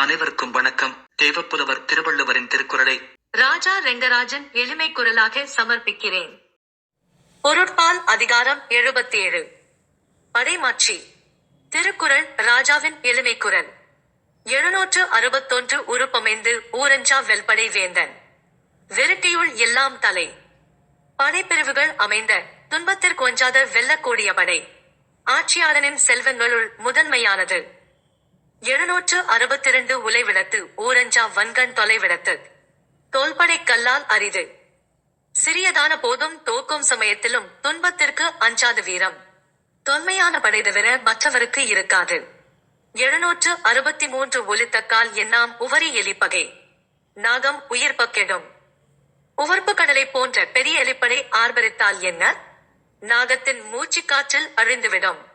அனைவருக்கும் வணக்கம். தேவப்புலவர் திருவள்ளுவரின் திருக்குறளை ராஜா ரெங்கராஜன் எளிமை குரலாக சமர்ப்பிக்கிறேன். பொருட்பால் அதிகாரம் எழுபத்தேழு. படைமாட்சி. திருக்குறள் ராஜாவின் எளிமை குரல். எழுநூற்று அறுபத்தொன்று உருப்பமைந்து ஊரஞ்சா வெல்படை வேந்தன். வெறுக்கையுள் எல்லாம் தலை. படைப்பிரிவுகள் அமைந்த துன்பத்திற்கு ஒன்றாத வெல்லக்கூடிய படை. ஆட்சியாளனின் செல்வங்களுள் முதன்மையானது. எழுநூற்று அறுபத்திரண்டு உலைவிடத்து ஊரஞ்சா வன்கண் தொலைவிடத்து. தோல்படை கல்லால் அரிது. சிறியதான போதும் தோக்கும் சமயத்திலும் துன்பத்திற்கு அஞ்சாத வீரம். தொன்மையான படை தவிர மற்றவருக்கு இருக்காது. எழுநூற்று அறுபத்தி மூன்று ஒலித்தக்கால் எண்ணாம் உவரி எலிப்பகை. நாகம் உயிர் பக்கெடும். உவர்ப்பு கடலை போன்ற பெரிய எலிப்படை ஆர்ப்பரித்தால் என்ன? நாகத்தின் மூச்சுக்காற்றில் அழிந்துவிடும்.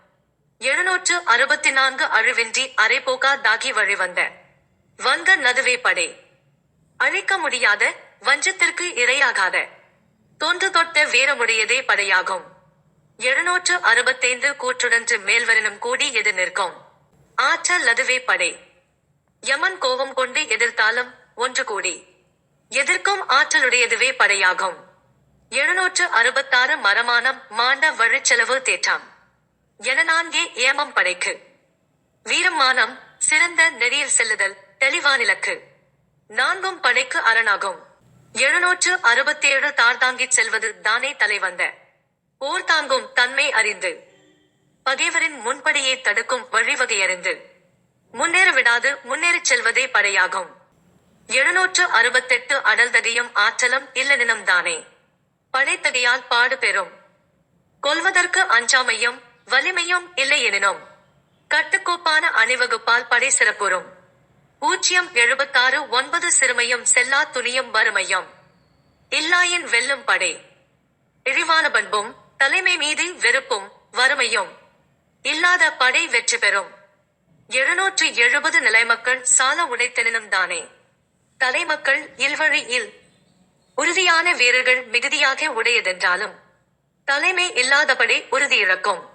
எழுநூற்று அறுபத்தி நான்கு அழிவின்றி அரைபோக்கா தாகி வழிவந்த வங்க நதுவே படை. அழிக்க முடியாத வஞ்சத்திற்கு இரையாகாத தொன்று தொட்ட வீரமுடையதே படையாகும். எழுநூற்று அறுபத்தைந்து கூற்றுடன்று மேல்வரனும் கூடி எதிர் நிற்கும்? ஆற்றல் அதுவே படை. யமன் கோபம் கொண்டு எதிர்த்தாலும் ஒன்று கூடி. எதிர்க்கும் ஆற்றலுடையதுவே படையாகும். எழுநூற்று அறுபத்தாறு மரமானம் மாண்ட வழிச்செலவு தேற்றாம். என நான்கே ஏமம் படைக்கு. வீரமானம் சிறந்த நெறியில் செல்லுதல் தெளிவானிலக்கு நான்கும் படைக்கு அரணாகும். எழுநூற்று அறுபத்தேழு தார்தாங்கிச் செல்வது தானே தலைவந்த. போர் தாங்கும் தன்மை அறிந்து. பகைவரின் முன்படியை தடுக்கும் வழிவகையறிந்து முன்னேற விடாது முன்னேறிச் செல்வதே படையாகும். எழுநூற்று அறுபத்தெட்டு அடல்தடியும் ஆற்றலும் இல்லனினம் தானே. படைத்தடியால் பாடு பெறும். கொல்வதற்கு அஞ்சாமையும் வலிமையும் இல்லை எனினும் கட்டுக்கோப்பான அணிவகுப்பால் படை சிறப்புறும். பூஜ்ஜியம் எழுபத்தாறு ஒன்பது சிறுமையும் செல்லா துணியும் வறுமையும். இல்லாயின் வெல்லும் படை. இழிவான பண்பும் தலைமை மீது வெறுப்பும் வறுமையும். இல்லாத படை வெற்றி பெறும். எழுநூற்று எழுபது நிலைமக்கள் சால உடைத்தனினும் தானே. தலைமக்கள் இல்வழி இல். உறுதியான வீரர்கள் மிகுதியாக உடையதென்றாலும் தலைமை இல்லாதபடி உறுதியிழக்கும் இழக்கும்